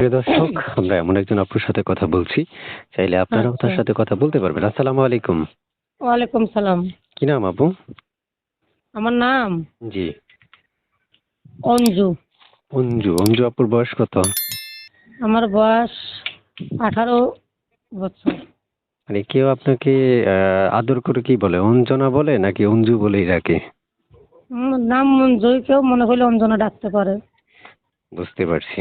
প্রিয় দর্শক আমরা এমন একজন আপুর সাথে কথা বলছি। চাইলে আপনারাও তার আচ্ছা। সাথে কথা বলতে পারবেন। আসসালামু আলাইকুম। ওয়ালাইকুম সালাম। কি নাম আপু? আমার নাম জি। অঞ্জু। অঞ্জু অঞ্জু আপুর বয়স কত? আমার বয়স আঠারো বছর। মানে কেউ আপনাকে আদর করে কি বলে? অঞ্জনা বলে নাকি অঞ্জু বলেই আমার নাম অঞ্জুই কেউ মনে করলে অঞ্জনা ডাকতে পারে। বুঝতে পারছি।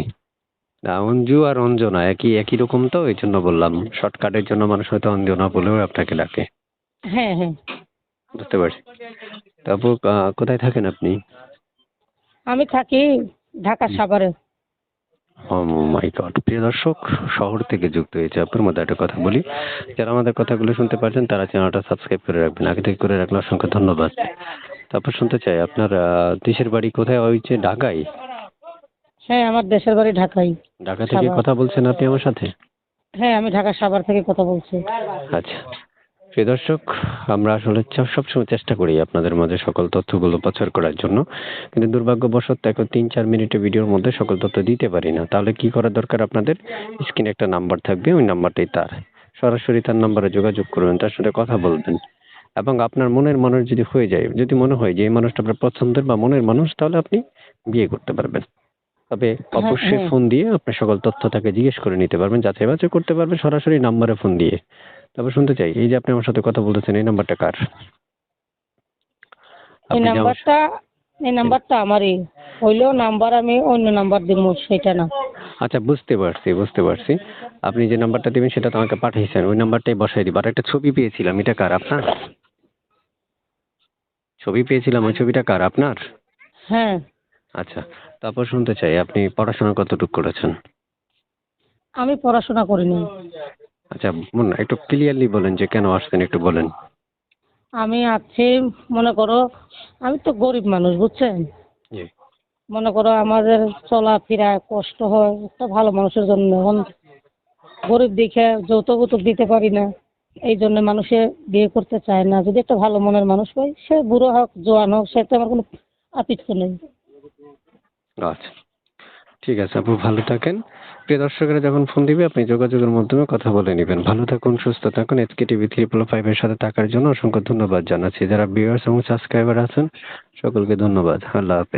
না অঞ্জু আর অঞ্জনা একই একই রকম তো এই জন্য বললাম। শর্টকাটের জন্য মানুষ হয়তো অঞ্জনা বলেও আপনাকে ডাকে। হ্যাঁ হ্যাঁ। বুঝতে পারছি। তো আপু কোথায় থাকেন আপনি? আমি থাকি ঢাকা সাভারে মাই গড প্রিয় দর্শক শহর থেকে যুক্ত হয়েছে আপনার মধ্যে একটা কথা বলি। যারা আমাদের কথাগুলো শুনতে পারছেন তারা চ্যানেলটা সাবস্ক্রাইব করে রাখবেন। আগে থেকে করে রাখলে অসংখ্য ধন্যবাদ। তারপর শুনতে চাই আপনার দেশের বাড়ি কোথায় হয়েছে? ঢাকায়? হ্যাঁ আমার দেশের বাড়ি ঢাকাই। ঢাকা থেকে সাভার। কথা বলছেন আপনি আমার সাথে? হ্যাঁ আমি ঢাকা সাভার থেকে কথা বলছি। আচ্ছা। প্রিয় দর্শক আমরা আসলে চ- সবসময় চেষ্টা করি আপনাদের মাঝে সকল তথ্যগুলো প্রচার করার জন্য। কিন্তু দুর্ভাগ্যবশত এখন তিন চার মিনিটের ভিডিওর মধ্যে সকল তথ্য দিতে পারি না। তাহলে কি করা দরকার আপনাদের? স্ক্রিনে একটা নাম্বার থাকবে ওই নাম্বারটাই তার। সরাসরি তার নাম্বারে যোগাযোগ করবেন তার সাথে কথা বলবেন। এবং আপনার মনের মানুষ যদি হয়ে যায় যদি মনে হয় যে এই মানুষটা আপনার পছন্দের বা মনের মানুষ তাহলে আপনি বিয়ে করতে পারবেন। তবে অবশ্যই হ্যাঁ। ফোন দিয়ে আপনি সকল তথ্য তাকে জিজ্ঞেস করে নিতে পারবেন যাচাই বাছাই করতে পারবেন সরাসরি নাম্বারে ফোন দিয়ে। তারপর শুনতে চাই এই যে আপনি আমার সাথে কথা বলতেছেন এই নাম্বারটা কার? এই নাম্বারটা এই নাম্বারটা আমারই। নাম্বার আমি অন্য নাম্বার দিব সেটা না। আচ্ছা বুঝতে পারছি বুঝতে পারছি। আপনি যে নাম্বারটা দিবেন সেটা তো আমাকে পাঠিয়েছেন ওই নাম্বারটাই বসাই দিব। আর একটা ছবি পেয়েছিলাম এটা কার আপনার? ছবি পেয়েছিলাম ওই ছবিটা কার আপনার? হ্যাঁ। আচ্ছা তারপর শুনতে চাই আপনি পড়াশোনা কতটুকু করেছেন? আমি পড়াশোনা করিনি। আচ্ছা বলুন একটু ক্লিয়ারলি বলেন যে কেন আসছেন একটু বলেন। আমি আছি মনে করো আমি তো গরিব মানুষ বুঝছেন? জি। মনে করো আমাদের চলাফেরা কষ্ট হয় একটা ভালো মানুষের জন্য। এখন গরিব দেখে যৌতুক যৌতুক দিতে পারি না এই জন্য মানুষে বিয়ে করতে চায় না। যদি একটা ভালো মনের মানুষ পাই সে বুড়ো হোক জোয়ান হোক সে তো আমার কোনো আপিত্য নেই। আচ্ছা। ঠিক আছে, আপু, ভালো থাকেন। প্রিয় দর্শকেরা, যখন ফোন দিবে, আপনি যোগাযোগের মাধ্যমে কথা বলে নেবেন। ভালো থাকুন, সুস্থ থাকুন। এসকে টিভি থ্রি ফাইভের সাথে থাকার জন্য অসংখ্য ধন্যবাদ জানাচ্ছি। যারা ভিউয়ার্স এবং সাবস্ক্রাইবার আছেন, সকলকে ধন্যবাদ। আল্লাহ হাফেজ।